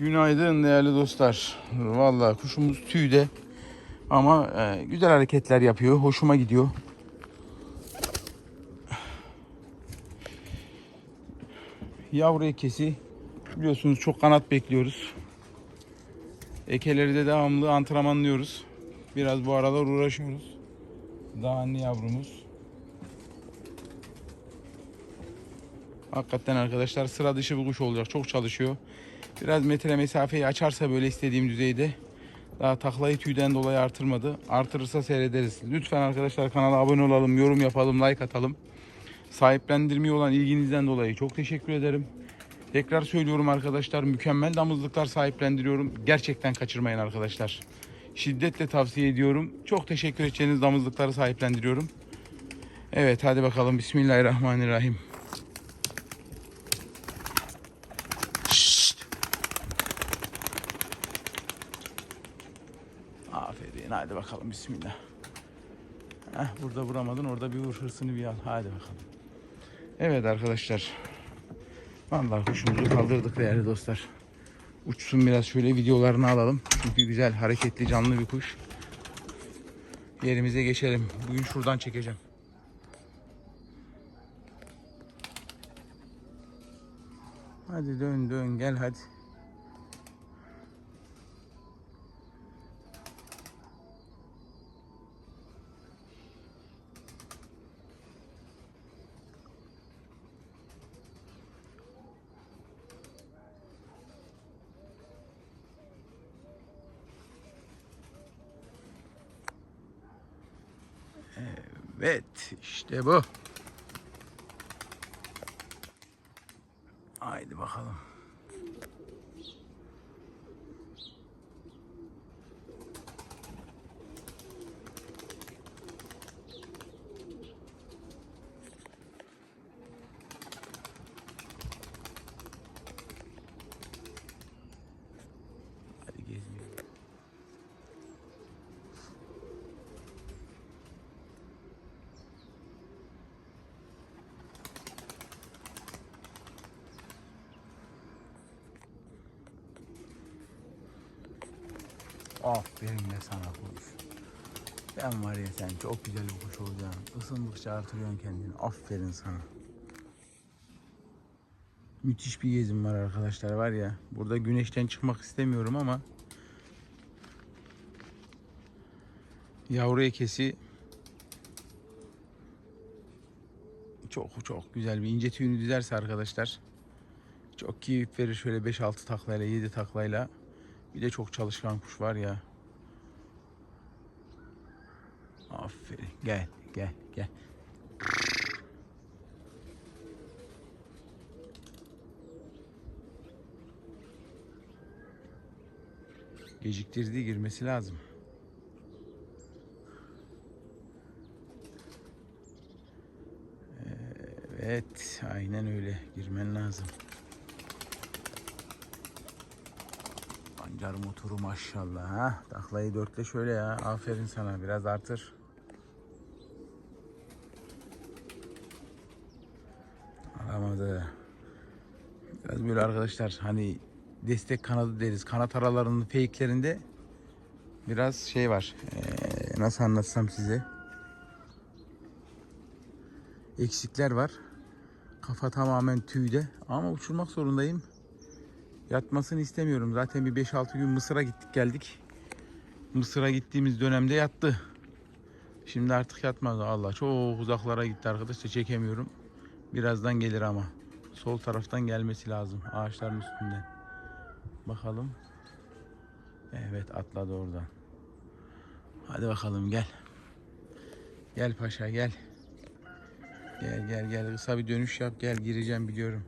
Günaydın değerli dostlar. Vallahi kuşumuz tüyde ama e, güzel hareketler yapıyor. Hoşuma gidiyor. Yavru ekesi biliyorsunuz çok kanat bekliyoruz. Ekeleri de devamlı antrenmanlıyoruz. Biraz bu aralar uğraşıyoruz. Daha anne yavrumuz. Hakikaten arkadaşlar sıra dışı bir kuş olacak. Çok çalışıyor. Biraz metre mesafeyi açarsa böyle istediğim düzeyde daha taklayı tüyden dolayı artırmadı. Artırırsa seyrederiz. Lütfen arkadaşlar kanala abone olalım, yorum yapalım, like atalım. Sahiplendirmeye olan ilginizden dolayı çok teşekkür ederim. Tekrar söylüyorum arkadaşlar mükemmel damızlıklar sahiplendiriyorum. Gerçekten kaçırmayın arkadaşlar. Şiddetle tavsiye ediyorum. Çok teşekkür edeceğiniz damızlıkları sahiplendiriyorum. Evet hadi bakalım Bismillahirrahmanirrahim. Şşt. Aferin hadi Bismillah. Heh, burada vuramadın orada bir vur hırsını bir al. Hadi bakalım. Evet arkadaşlar. Vallahi kuşumuzu kaldırdık değerli dostlar. Uçsun biraz şöyle videolarını alalım. Çünkü güzel hareketli canlı bir kuş. Yerimize geçelim. Bugün şuradan çekeceğim. Hadi dön dön gel hadi. Evet işte bu. Haydi bakalım. Hadi gezmeyelim. Aferin be sana kuş. Sen var ya sen çok güzel bir kuş olacaksın. Isındıkça artırıyorsun kendini. Aferin sana. Müthiş bir gezim var arkadaşlar var ya. Burada güneşten çıkmak istemiyorum ama yavru ekesi çok çok güzel bir ince tüyünü dizerse arkadaşlar çok keyif verir şöyle 5-6 taklayla 7 taklayla bir de çok çalışkan kuş var ya. Aferin. Gel, gel, gel. Geciktirdiği girmesi lazım. Evet, aynen öyle. Girmen lazım. Pancar motoru maşallah ha. Taklayı dörtle şöyle ya. Aferin sana. Biraz artır. Alamadı. Biraz böyle arkadaşlar hani destek kanadı deriz. Kanat aralarının fake'lerinde biraz şey var. Ee, nasıl anlatsam size. Eksikler var. Kafa tamamen tüyde. Ama uçurmak zorundayım. Yatmasını istemiyorum. Zaten bir 5-6 gün Mısır'a gittik geldik. Mısır'a gittiğimiz dönemde yattı. Şimdi artık yatmaz. Allah çok uzaklara gitti arkadaşlar çekemiyorum. Birazdan gelir ama. Sol taraftan gelmesi lazım. Ağaçların üstünden. Bakalım. Evet atladı oradan. Hadi bakalım gel. Gel paşa gel. Gel gel gel. Kısa bir dönüş yap. Gel gireceğim biliyorum.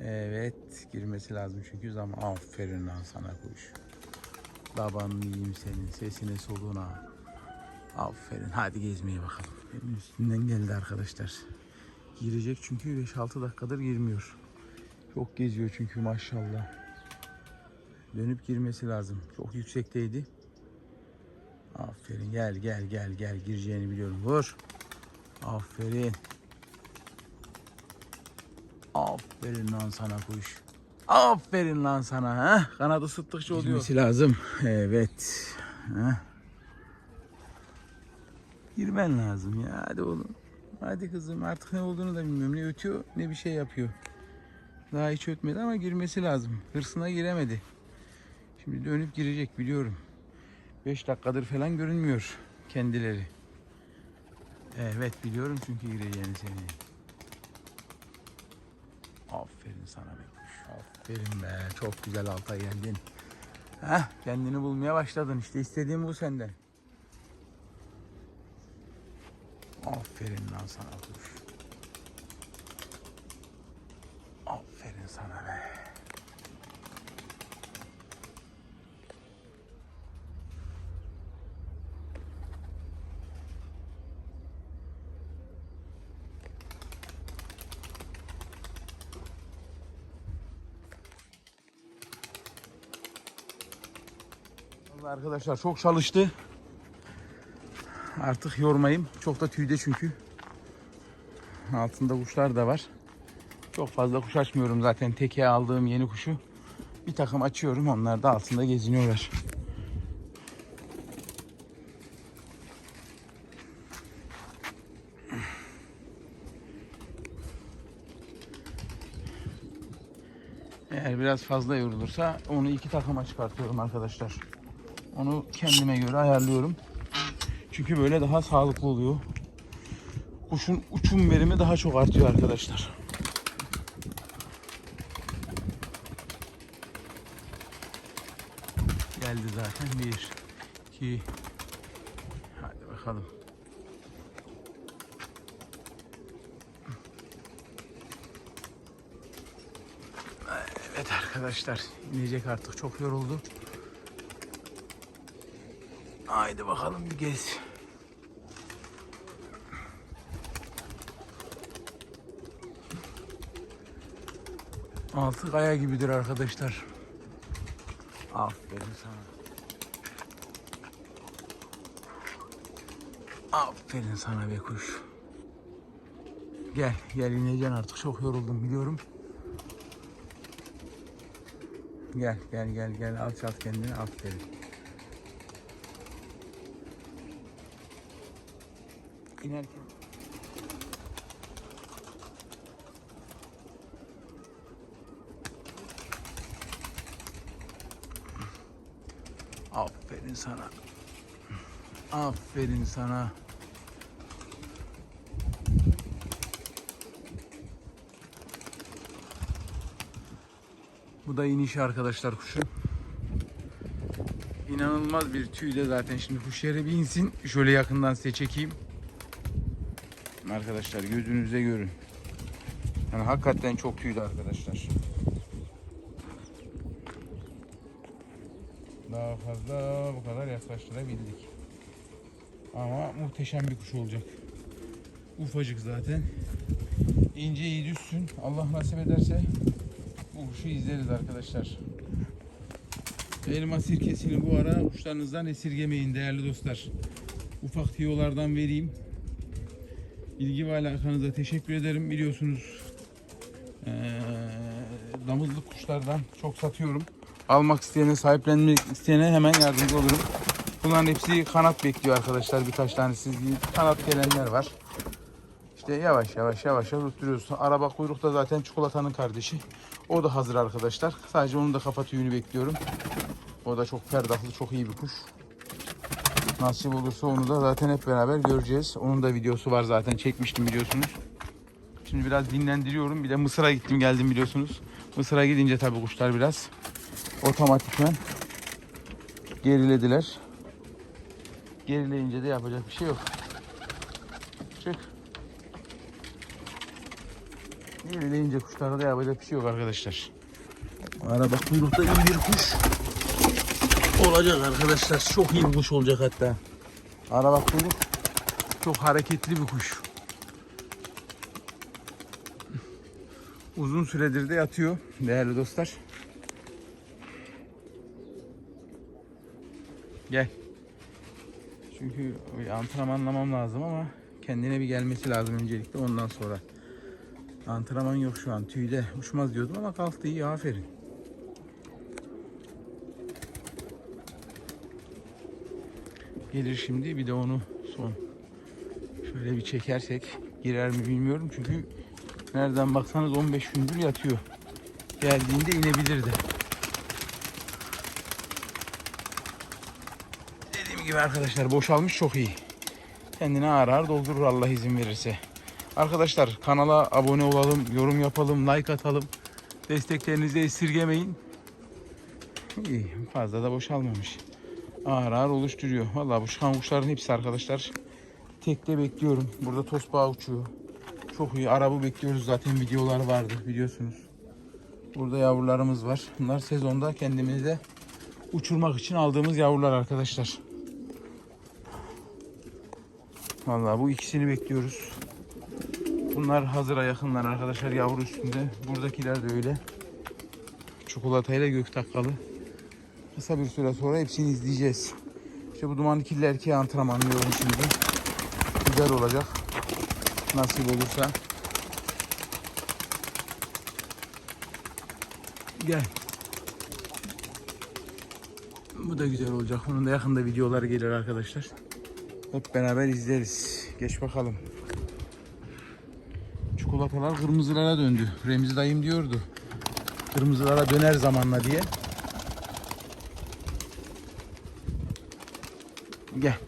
Evet girmesi lazım çünkü zaman aferin lan sana kuş. Babanın yiyeyim senin sesine soluğuna. Aferin hadi gezmeye bakalım. Benim üstünden geldi arkadaşlar. Girecek çünkü 5-6 dakikadır girmiyor. Çok geziyor çünkü maşallah. Dönüp girmesi lazım. Çok yüksekteydi. Aferin gel gel gel gel gireceğini biliyorum. Vur. Aferin. Aferin lan sana kuş. Aferin lan sana. ha. Kanat ısıttıkça oluyor. Girmesi lazım. Evet. Ha. Girmen lazım ya. Hadi oğlum. Hadi kızım. Artık ne olduğunu da bilmiyorum. Ne ötüyor ne bir şey yapıyor. Daha hiç ötmedi ama girmesi lazım. Hırsına giremedi. Şimdi dönüp girecek biliyorum. 5 dakikadır falan görünmüyor kendileri. Evet biliyorum çünkü gireceğini seni. Aferin sana be kuş. Aferin be. Çok güzel alta geldin. Heh, kendini bulmaya başladın. İşte istediğim bu senden. Aferin lan sana kuş. Aferin sana be. Vallahi Arkadaşlar çok çalıştı. Artık yormayayım. Çok da tüyde çünkü. Altında kuşlar da var. Çok fazla kuş açmıyorum zaten. Teke aldığım yeni kuşu. Bir takım açıyorum. Onlar da altında geziniyorlar. Eğer biraz fazla yorulursa onu iki takıma çıkartıyorum arkadaşlar. Onu kendime göre ayarlıyorum. Çünkü böyle daha sağlıklı oluyor. Kuşun uçum verimi daha çok artıyor arkadaşlar. Geldi zaten. Bir, iki. Hadi bakalım. Evet arkadaşlar. inecek artık. Çok yoruldu. Haydi bakalım bir gez. Altı kaya gibidir arkadaşlar. Aferin sana. Aferin sana be kuş. Gel, gel ineceksin artık. Çok yoruldum biliyorum. Gel, gel, gel, gel. Alçalt kendini. Aferin. İnerken. Aferin sana. Aferin sana. Bu da iniş arkadaşlar kuşu. İnanılmaz bir tüy de zaten şimdi kuş yere bir insin. Şöyle yakından size çekeyim. Arkadaşlar gözünüze görün. Yani hakikaten çok tüylü arkadaşlar. Daha fazla bu kadar yaklaştırabildik. Ama muhteşem bir kuş olacak. Ufacık zaten. İnce iyi düşsün. Allah nasip ederse bu kuşu izleriz arkadaşlar. Elma sirkesini bu ara kuşlarınızdan esirgemeyin değerli dostlar. Ufak tiyolardan vereyim. İlgi ve alakanıza teşekkür ederim. Biliyorsunuz eee damızlık kuşlardan çok satıyorum. Almak isteyene, sahiplenmek isteyene hemen yardımcı olurum. Bunların hepsi kanat bekliyor arkadaşlar. Birkaç tanesi kanat gelenler var. İşte yavaş yavaş yavaş tutturuyoruz. Araba kuyruk da zaten çikolatanın kardeşi. O da hazır arkadaşlar. Sadece onun da kafa tüyünü bekliyorum. O da çok ferdahlı, çok iyi bir kuş. Nasip olursa onu da zaten hep beraber göreceğiz. Onun da videosu var zaten çekmiştim biliyorsunuz. Şimdi biraz dinlendiriyorum. Bir de Mısır'a gittim geldim biliyorsunuz. Mısır'a gidince tabii kuşlar biraz otomatikman gerilediler. Gerileyince de yapacak bir şey yok. Çık. Gerileyince kuşlarda da yapacak bir şey yok arkadaşlar. Araba kuyrukta iyi bir kuş olacak arkadaşlar. Çok iyi bir kuş olacak hatta. Araba kuyruk çok hareketli bir kuş. Uzun süredir de yatıyor değerli dostlar. Gel. Çünkü antrenmanlamam lazım ama kendine bir gelmesi lazım öncelikle ondan sonra Antrenman yok şu an. Tüyde uçmaz diyordum ama kalktı iyi aferin. Gelir şimdi bir de onu son şöyle bir çekersek girer mi bilmiyorum çünkü nereden baksanız 15 gündür yatıyor. Geldiğinde inebilirdi. Dediğim gibi arkadaşlar boşalmış çok iyi. Kendini ağır ağır doldurur Allah izin verirse. Arkadaşlar kanala abone olalım, yorum yapalım, like atalım. Desteklerinizi esirgemeyin. İyi, fazla da boşalmamış. Ağır ağır oluşturuyor. Vallahi bu çıkan kuşların hepsi arkadaşlar. Tekte bekliyorum. Burada tosbağa uçuyor. Çok iyi. Arabı bekliyoruz zaten videolar vardı biliyorsunuz. Burada yavrularımız var. Bunlar sezonda kendimize uçurmak için aldığımız yavrular arkadaşlar. Vallahi bu ikisini bekliyoruz. Bunlar hazıra yakınlar arkadaşlar yavru üstünde. Buradakiler de öyle. Çikolatayla gök takkalı. Kısa bir süre sonra hepsini izleyeceğiz. İşte bu dumanlı kirli erkeği antrenmanlıyorum şimdi. Güzel olacak. Nasip olursa. Gel. Bu da güzel olacak. Onun da yakında videoları gelir arkadaşlar. Hep beraber izleriz. Geç bakalım. Çikolatalar kırmızılara döndü. Remzi dayım diyordu. Kırmızılara döner zamanla diye. Gel.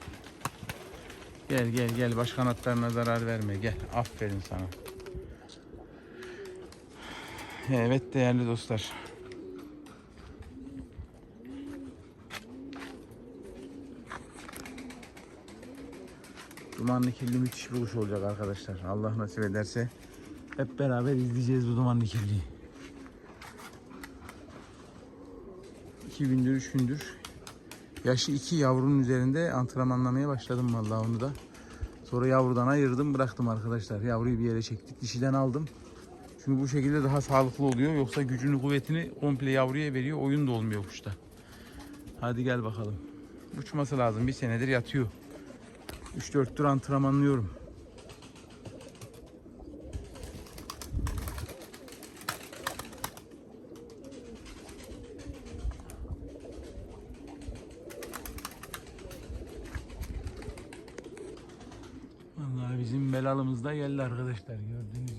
Gel gel gel. Baş kanatlarına zarar verme. Gel. Aferin sana. Evet değerli dostlar. Dumanlı kirli müthiş bir kuş olacak arkadaşlar. Allah nasip ederse hep beraber izleyeceğiz bu dumanlı kirliyi. İki gündür, üç gündür yaşı iki yavrunun üzerinde antrenmanlamaya başladım vallahi onu da. Sonra yavrudan ayırdım bıraktım arkadaşlar. Yavruyu bir yere çektik. Dişiden aldım. Çünkü bu şekilde daha sağlıklı oluyor. Yoksa gücünü kuvvetini komple yavruya veriyor. Oyun da olmuyor kuşta. Hadi gel bakalım. Uçması lazım. Bir senedir yatıyor. 3-4 tur antrenmanlıyorum. Vallahi bizim belalımız da geldi arkadaşlar. Gördüğünüz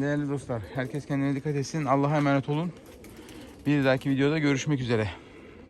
Değerli dostlar, herkes kendine dikkat etsin. Allah'a emanet olun. Bir dahaki videoda görüşmek üzere.